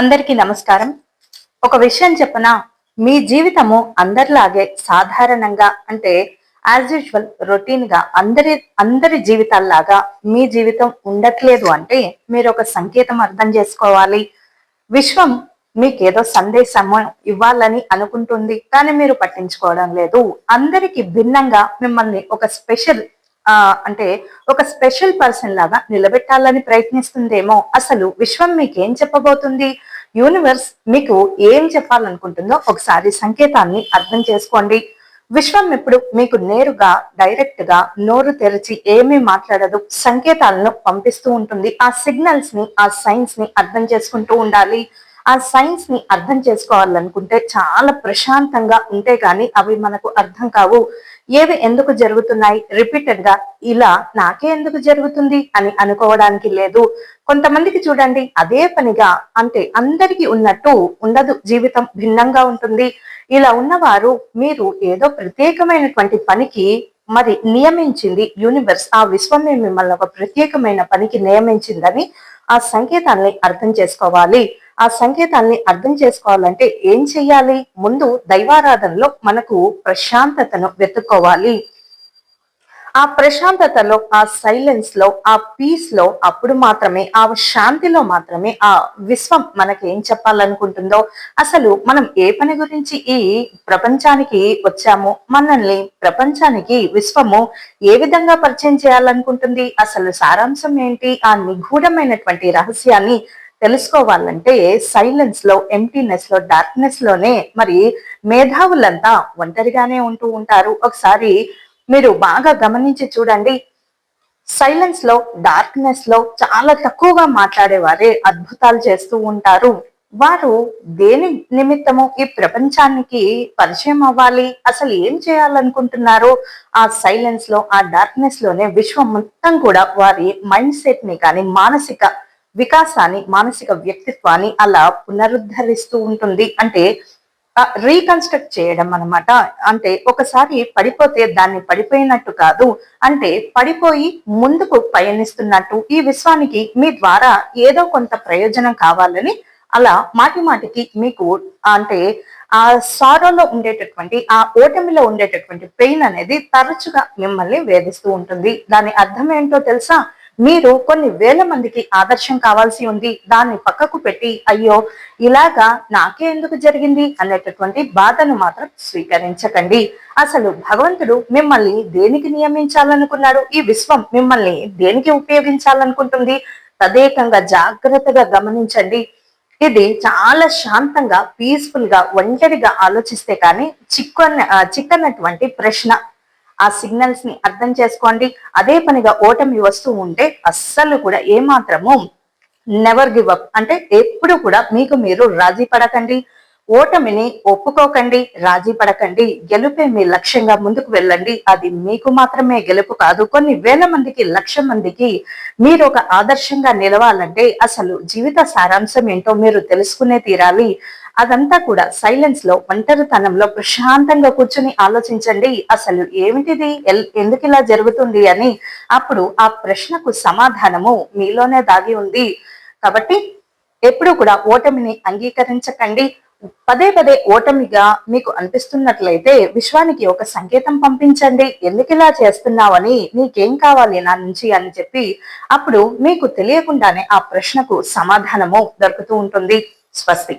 అందరికీ నమస్కారం. ఒక విషయం చెప్పనా? మీ జీవితము అందరిలాగే సాధారణంగా అంటే యాజ్ యూజువల్ రొటీన్గా అందరి అందరి జీవితాల్లాగా మీ జీవితం ఉండట్లేదు అంటే మీరు ఒక సంకేతం అర్థం చేసుకోవాలి. విశ్వం మీకు ఏదో సందేశము ఇవ్వాలని అనుకుంటుంది కానీ మీరు పట్టించుకోవడం లేదు. అందరికీ భిన్నంగా మిమ్మల్ని ఒక స్పెషల్ అంటే ఒక స్పెషల్ పర్సన్ లాగా నిలబెట్టాలని ప్రయత్నిస్తుందేమో అసలు విశ్వం మీకేం చెప్పబోతుంది? యూనివర్స్ మీకు ఏం చెప్పాలనుకుంటుందో ఒకసారి సంకేతాన్ని అర్థం చేసుకోండి. విశ్వం ఇప్పుడు మీకు నేరుగా డైరెక్ట్గా నోరు తెరిచి ఏమీ మాట్లాడదు. సంకేతాలను పంపిస్తూ ఉంటుంది. ఆ సిగ్నల్స్ని ఆ సైన్స్ని అర్థం చేసుకుంటూ ఉండాలి. ఆ సైన్స్ని అర్థం చేసుకోవాలనుకుంటే చాలా ప్రశాంతంగా ఉంటే గాని అవి మనకు అర్థం కావు. ఏవి ఎందుకు జరుగుతున్నాయి? రిపీటెడ్గా ఇలా నాకే ఎందుకు జరుగుతుంది అని అనుకోవడానికి లేదు. కొంతమందికి చూడండి అదే పనిగా అంటే అందరికీ ఉన్నట్టు ఉండదు జీవితం భిన్నంగా ఉంటుంది. ఇలా ఉన్నవారు మీరు ఏదో ప్రత్యేకమైనటువంటి పనికి మరి నియమించింది యూనివర్స్ ఆ విశ్వమే మిమ్మల్ని ఒక ప్రత్యేకమైన పనికి నియమించిందని ఆ సంకేతాన్ని అర్థం చేసుకోవాలి. ఆ సంకేతాన్ని అర్థం చేసుకోవాలంటే ఏం చెయ్యాలి? ముందు దైవారాధనలో మనకు ప్రశాంతతను వెతుక్కోవాలి. ఆ ప్రశాంతతలో ఆ సైలెన్స్లో ఆ పీస్లో అప్పుడు మాత్రమే ఆ శాంతిలో మాత్రమే ఆ విశ్వం మనకి ఏం చెప్పాలనుకుంటుందో అసలు మనం ఏ పని గురించి ఈ ప్రపంచానికి వచ్చామో మనల్ని ప్రపంచానికి విశ్వము ఏ విధంగా పరిచయం చేయాలనుకుంటుంది అసలు సారాంశం ఏంటి ఆ నిగూఢమైనటువంటి రహస్యాన్ని తెలుసుకోవాలంటే సైలెన్స్లో ఎంటీనెస్లో డార్క్నెస్లోనే మరి మేధావులంతా ఒంటరిగానే ఉంటూ ఉంటారు. ఒకసారి మీరు బాగా గమనించి చూడండి. సైలెన్స్లో డార్క్నెస్లో చాలా తక్కువగా మాట్లాడేవారే అద్భుతాలు చేస్తూ ఉంటారు. వారు దేని నిమిత్తము ఈ ప్రపంచానికి పరిచయం అవ్వాలి? అసలు ఏం చేయాలనుకుంటున్నారో? ఆ సైలెన్స్లో ఆ డార్క్నెస్లోనే విశ్వం మొత్తం కూడా వారి మైండ్ సెట్ని కానీ మానసిక వికాసాన్ని మానసిక వ్యక్తిత్వాన్ని అలా పునరుద్ధరిస్తూ ఉంటుంది. అంటే రీకన్స్ట్రక్ట్ చేయడం అనమాట అంటే ఒకసారి పడిపోతే దాన్ని పడిపోయినట్టు కాదు. అంటే పడిపోయి ముందుకు పయనిస్తున్నట్టు ఈ విశ్వానికి మీ ద్వారా ఏదో కొంత ప్రయోజనం కావాలని అలా మాటి మాటికి మీకు అంటే ఆ సారోలో ఉండేటటువంటి ఆ ఓటమిలో ఉండేటటువంటి పెయిన్ అనేది తరచుగా మిమ్మల్ని వేధిస్తూ ఉంటుంది. దాని అర్థం ఏంటో తెలుసా? మీరు కొన్ని వేల మందికి ఆదర్శం కావాల్సి ఉంది. దాన్ని పక్కకు పెట్టి అయ్యో ఇలాగా నాకే ఎందుకు జరిగింది అనేటటువంటి బాధను మాత్రం స్వీకరించకండి. అసలు భగవంతుడు మిమ్మల్ని దేనికి నియమించాలనుకున్నాడు? ఈ విశ్వం మిమ్మల్ని దేనికి ఉపయోగించాలనుకుంటుంది? తదేకంగా జాగ్రత్తగా గమనించండి. ఇది చాలా శాంతంగా పీస్ఫుల్గా ఒంటరిగా ఆలోచిస్తే కానీ చిక్కన్న చిక్కనటువంటి ప్రశ్న. ఆ సిగ్నల్స్ని అర్థం చేసుకోండి. అదే పనిగా ఓటమి వస్తూ ఉంటే అస్సలు కూడా ఏమాత్రము నెవర్ గివ్ అప్ అంటే ఎప్పుడు కూడా మీకు మీరు రాజీ పడకండి. ఓటమిని ఒప్పుకోకండి రాజీ పడకండి. గెలుపే మీ లక్ష్యంగా ముందుకు వెళ్ళండి. అది మీకు మాత్రమే గెలుపు కాదు. కొన్ని వేల మందికి లక్ష మందికి మీరు ఒక ఆదర్శంగా నిలవాలంటే అసలు జీవిత సారాంశం ఏంటో మీరు తెలుసుకునే తీరాలి. అదంతా కూడా సైలెన్స్లో ఒంటరితనంలో ప్రశాంతంగా కూర్చుని ఆలోచించండి. అసలు ఏమిటిది? ఎందుకు ఇలా జరుగుతుంది అని అప్పుడు ఆ ప్రశ్నకు సమాధానము మీలోనే దాగి ఉంది. కాబట్టి ఎప్పుడు కూడా ఓటమిని అంగీకరించకండి. పదే పదే ఓటమిగా మీకు అనిపిస్తున్నట్లయితే విశ్వానికి ఒక సంకేతం పంపించండి. ఎందుకు ఇలా చేస్తున్నావని నీకేం కావాలి నా నుంచి అని చెప్పి అప్పుడు మీకు తెలియకుండానే ఆ ప్రశ్నకు సమాధానము దొరుకుతూ ఉంటుంది. స్వస్తి.